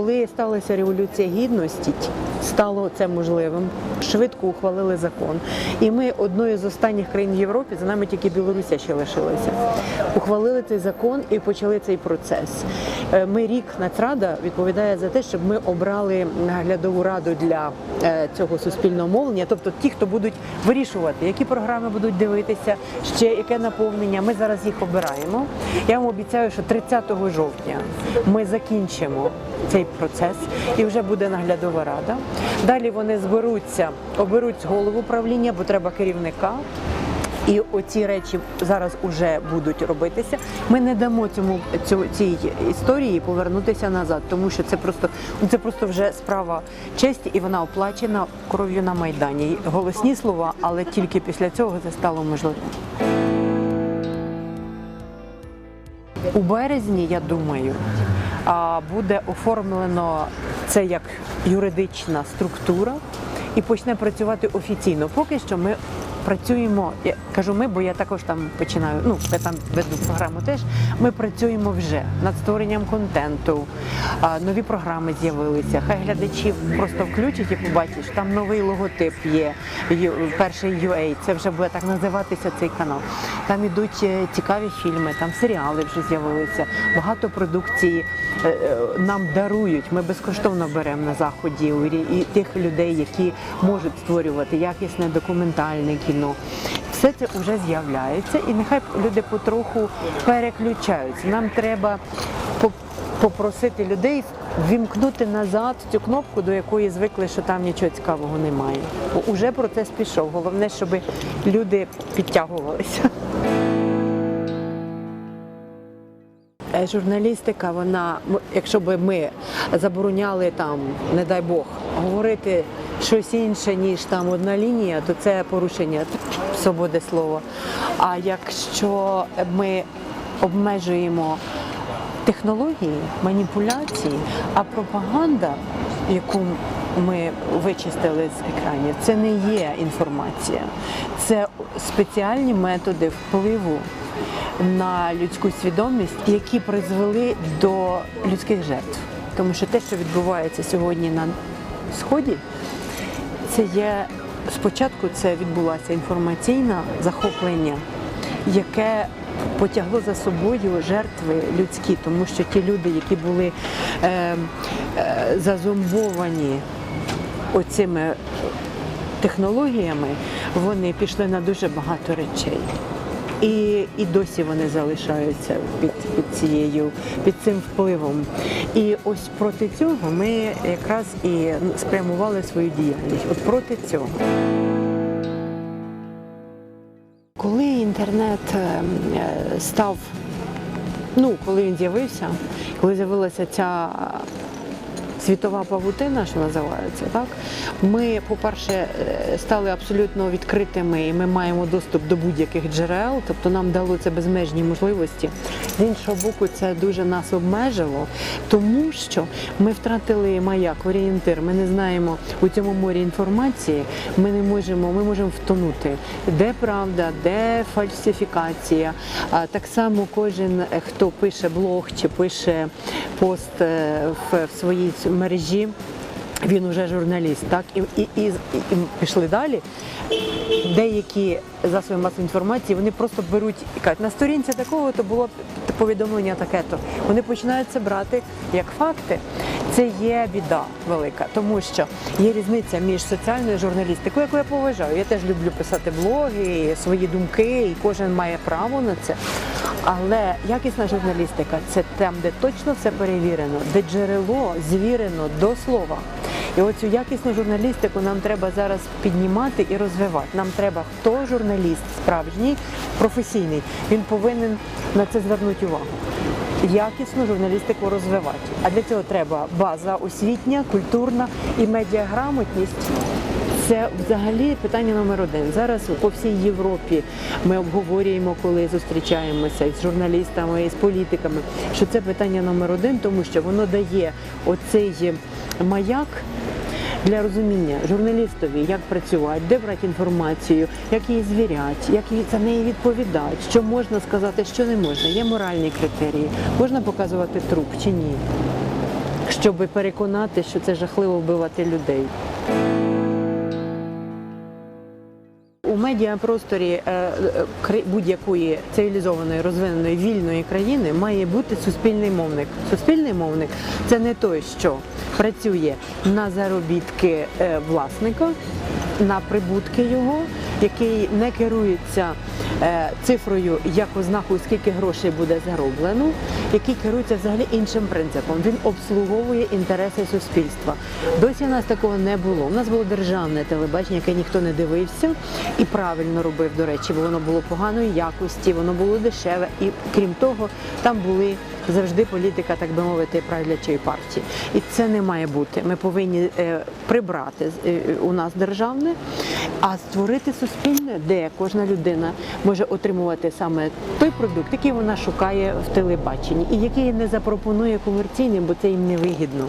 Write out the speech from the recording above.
Коли сталася революція гідності, стало це можливим. Швидко ухвалили закон. І ми одною з останніх країн в Європі, за нами тільки Білорусія ще лишилася. Ухвалили цей закон і почали цей процес. Е, Ми рік Нацрада відповідає за те, щоб ми обрали наглядову раду для е, цього суспільного мовлення, тобто ті, хто будуть вирішувати, які програми будуть дивитися, ще яке наповнення. Ми зараз їх обираємо. Я вам обіцяю, що 30 жовтня ми закінчимо цей процес і вже буде наглядова рада. Далі вони зберуться, оберуть голову правління, бо треба керівника. І оці речі зараз уже будуть робитися. Ми не дамо цьому цій історії повернутися назад, тому що це просто це просто вже справа честі, і вона оплачена кров'ю на майдані. Голосні слова, але тільки після цього це стало можливим. У березні, я думаю, буде оформлено це як юридична структура і почне працювати офіційно. Поки що ми працюємо, я кажу ми, бо я також там починаю. Ну я там веду програму. Теж ми працюємо вже над створенням контенту. Нові програми з'явилися. Хай глядачі просто включать і побачать, що там новий логотип є. Перший UA, це вже буде так називатися цей канал. Там ідуть е, цікаві фільми, там серіали вже з'явилися. Багато продукції е, е, нам дарують. Ми безкоштовно беремо на заході і тих людей, які можуть створювати якісне документальне кіно. Все це вже з'являється, і нехай люди потроху переключаються. Нам треба попросити людей вімкнути назад цю кнопку, до якої звикли, що там нічого цікавого немає. Бо Уже процес пішов. Головне, щоб люди підтягувалися. Е, Журналістика, вона, якщо б ми забороняли там, не дай Бог, говорити щось інше, ніж там одна лінія, то це порушення свободи слова. А якщо ми обмежуємо технології, маніпуляції, а пропаганда, яку ми вичистили з екранів, це не є інформація, це спеціальні методи впливу на людську свідомість, які призвели до людських жертв. Тому що те, що відбувається сьогодні на сході, це є спочатку це відбулося інформаційне захоплення, яке потягло за собою жертви людські, тому що ті люди, які були е, е, зазомбовані оцими технологіями, вони пішли на дуже багато речей. І, і досі вони залишаються під, під цією під цим впливом. І ось проти цього ми якраз і спрямували свою діяльність. От проти цього. Коли інтернет е, став, ну коли він з'явився, коли з'явилася ця світова павутина, що називається, так ми, по-перше, е, стали абсолютно відкритими, і ми маємо доступ до будь-яких джерел, тобто нам дало це безмежні можливості. З іншого боку, це дуже нас обмежило, тому що ми втратили маяк, орієнтир. Ми не знаємо у цьому морі інформації. Ми не можемо, ми можемо втонути, де правда, де фальсифікація. Так само кожен, е, хто пише блог чи пише пост е, в, в своїй мережі. Він уже журналіст, так і, і, і, і пішли далі. Деякі засоби масової інформації вони просто беруть і кажуть, на сторінці такого то було повідомлення таке то. Вони починають це брати як факти. Це є біда велика, тому що є різниця між соціальною журналістикою, яку я поважаю. Я теж люблю писати блоги, свої думки, і кожен має право на це. Але якісна журналістика це там, де точно все перевірено, де джерело звірено до слова. І оцю якісну журналістику нам треба зараз піднімати і розвивати. Нам треба, хто журналіст справжній, професійний, він повинен на це звернути увагу. Якісну журналістику розвивати. А для цього треба база освітня, культурна і медіаграмотність. Це взагалі питання номер один. Зараз по всій Європі ми обговорюємо, коли зустрічаємося із журналістами, і з політиками, що це питання номер один, тому що воно дає оцей маяк для розуміння журналістові, як працювати, де брати інформацію, як її звіряти, як за неї відповідати, що можна сказати, що не можна. Є моральні критерії, можна показувати труп чи ні щоб переконати, що це жахливо вбивати людей. Медіапросторі е, е, будь-якої цивілізованої, розвиненої вільної країни має бути суспільний мовник. Суспільний мовник це не той, що працює на заробітки е, власника, на прибутки його, який не керується е, цифрою як ознакою, скільки грошей буде зароблено, який керується взагалі іншим принципом. Він обслуговує інтереси суспільства. Досі у нас такого не було. У нас було державне телебачення, яке ніхто не дивився і правильно робив, до речі, бо воно було поганої якості, воно було дешеве, і крім того, там були завжди політика, так би мовити, правлячої партії. І це не має бути. Ми повинні е, прибрати е, у нас державне, а створити суспільне, де кожна людина може отримувати саме той продукт, який вона шукає в телебаченні, і який не запропонує комерційним, бо це їм не вигідно.